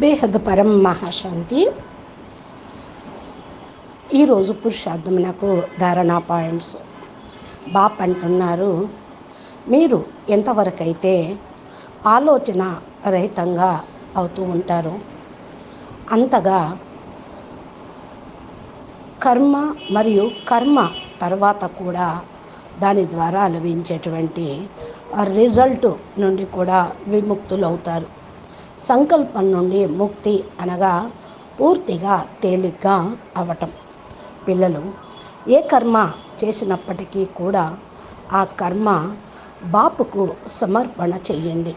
బేహద్ పరం మహాశాంతి ఈరోజు పురుషార్థం నాకు ధారణా పాయింట్స్. బాప్ అంటున్నారు మీరు ఎంతవరకైతే ఆలోచన రహితంగా అవుతూ ఉంటారో అంతగా కర్మ మరియు కర్మ తర్వాత కూడా దాని ద్వారా లభించేటువంటి రిజల్ట్ నుండి కూడా విముక్తులు అవుతారు సంకల్పం నుండి ముక్తి అనగా పూర్తిగా తేలిగ్గా అవటం. పిల్లలు ఏ కర్మ చేసినప్పటికీ కూడా ఆ కర్మ బాపుకు సమర్పణ చేయండి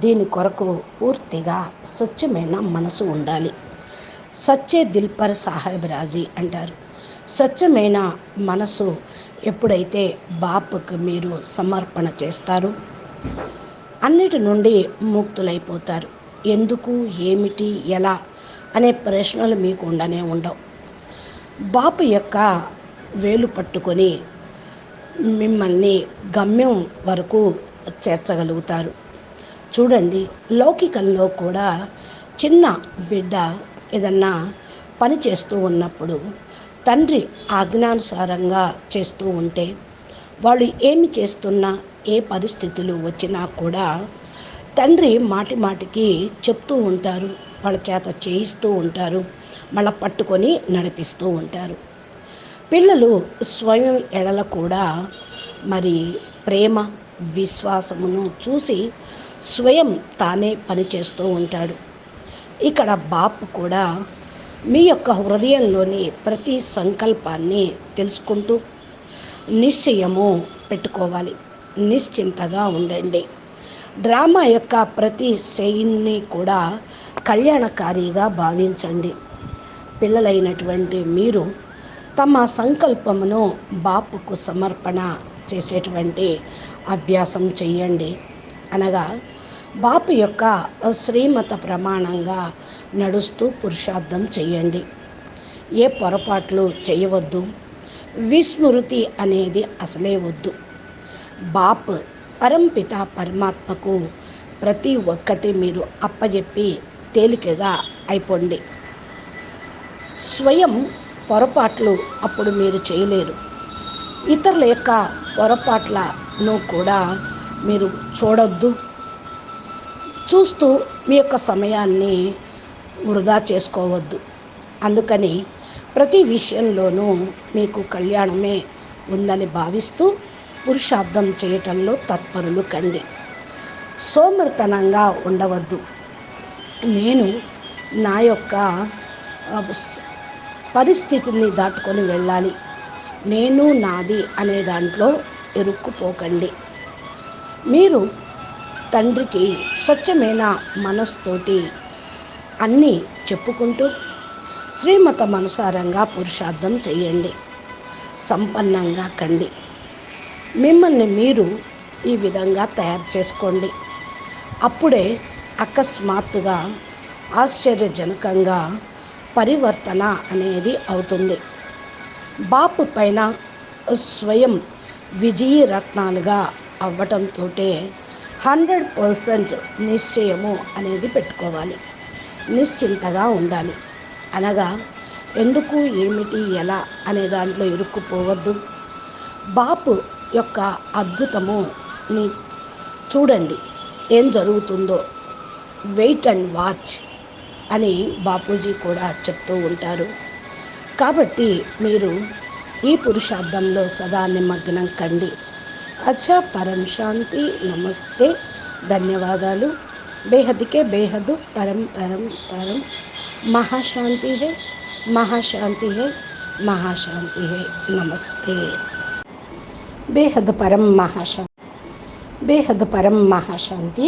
దీని కొరకు పూర్తిగా స్వచ్ఛమైన మనసు ఉండాలి. సచ్చే దిల్పర్ సాహెబ్ రాజీ అంటారు. స్వచ్ఛమైన మనసు ఎప్పుడైతే బాపుకు మీరు సమర్పణ చేస్తారు అన్నిటి నుండి ముక్తులైపోతారు. ఎందుకు ఏమిటి ఎలా అనే ప్రశ్నలు మీకు ఉండనే ఉండవు. బాపు యొక్క వేలు పట్టుకొని మిమ్మల్ని గమ్యం వరకు చేర్చగలుగుతారు. చూడండి లౌకికంలో కూడా చిన్న బిడ్డ ఏదన్నా పని చేస్తూ ఉన్నప్పుడు తండ్రి ఆజ్ఞానుసారంగా చేస్తూ ఉంటే వాళ్ళు ఏమి చేస్తున్నా ఏ పరిస్థితులు వచ్చినా కూడా తండ్రి మాటి మాటికి చెప్తూ ఉంటారు వాళ్ళ చేత చేయిస్తూ ఉంటారు మళ్ళీ పట్టుకొని నడిపిస్తూ ఉంటారు. పిల్లలు స్వయం ఎడల కూడా మరి ప్రేమ విశ్వాసమును చూసి స్వయం తానే పనిచేస్తూ ఉంటాడు. ఇక్కడ బాపు కూడా మీ యొక్క హృదయంలోని ప్రతి సంకల్పాన్ని తెలుసుకుంటూ నిశ్చయము పెట్టుకోవాలి. నిశ్చింతగా ఉండండి. డ్రామా యొక్క ప్రతి శైలిని కూడా కళ్యాణకారిగా భావించండి. పిల్లలైనటువంటి మీరు తమ సంకల్పమును బాపుకు సమర్పణ చేసేటువంటి అభ్యాసం చేయండి అనగా బాపు యొక్క శ్రీమత ప్రమాణంగా నడుస్తూ పురుషార్థం చేయండి ఏ పొరపాట్లు చేయవద్దు. విస్మృతి అనేది అసలే వద్దు. బాప్ పరంపిత పరమాత్మకు ప్రతి ఒక్కటి మీరు అప్పజెప్పి తేలికగా అయిపోండి. స్వయం పొరపాట్లు అప్పుడు మీరు చేయలేరు. ఇతరుల యొక్క పొరపాట్లను కూడా మీరు చూడొద్దు. చూస్తూ మీ యొక్క సమయాన్ని వృధా చేసుకోవద్దు. అందుకని ప్రతి విషయంలోనూ మీకు కళ్యాణమే ఉందని భావిస్తూ పురుషార్థం చేయటంలో తత్పరులు కండి. సోమరితనంగా ఉండవద్దు. నేను నా యొక్క పరిస్థితిని దాటుకొని వెళ్ళాలి. నేను నాది అనే దాంట్లో ఇరుక్కుపోకండి. మీరు తండ్రికి స్వచ్ఛమైన మనస్తోటి అన్నీ చెప్పుకుంటూ శ్రీమతం అనుసారంగా పురుషార్థం చేయండి. సంపన్నంగా కండి. మిమ్మల్ని మీరు ఈ విధంగా తయారు చేసుకోండి. అప్పుడే అకస్మాత్తుగా ఆశ్చర్యజనకంగా పరివర్తన అనేది అవుతుంది. బాపు పైన స్వయం విజయ రత్నాలుగా అవ్వటంతో హండ్రెడ్ పర్సెంట్ నిశ్చయము అనేది పెట్టుకోవాలి. నిశ్చింతగా ఉండాలి. అనగా ఎందుకు ఏమిటి ఎలా అనే దాంట్లో ఇరుక్కుపోవద్దు. బాపు యొక్క అద్భుతముని చూడండి ఏం జరుగుతుందో. వెయిట్ అండ్ వాచ్ అని బాపూజీ కూడా చెప్తూ ఉంటారు. కాబట్టి మీరు ఈ పురుషార్థంలో సదా నిమగ్నం కండి. అచ్చా పరం శాంతి నమస్తే ధన్యవాదాలు. బేహద్కే బేహదు పరం పరం పరం. మహాశాంతి హే మహాశాంతి హే మహాశాంతి హే నమస్తే. బేహద్ పరం మహాశాంతి బేహద్ పరం మహాశాంతి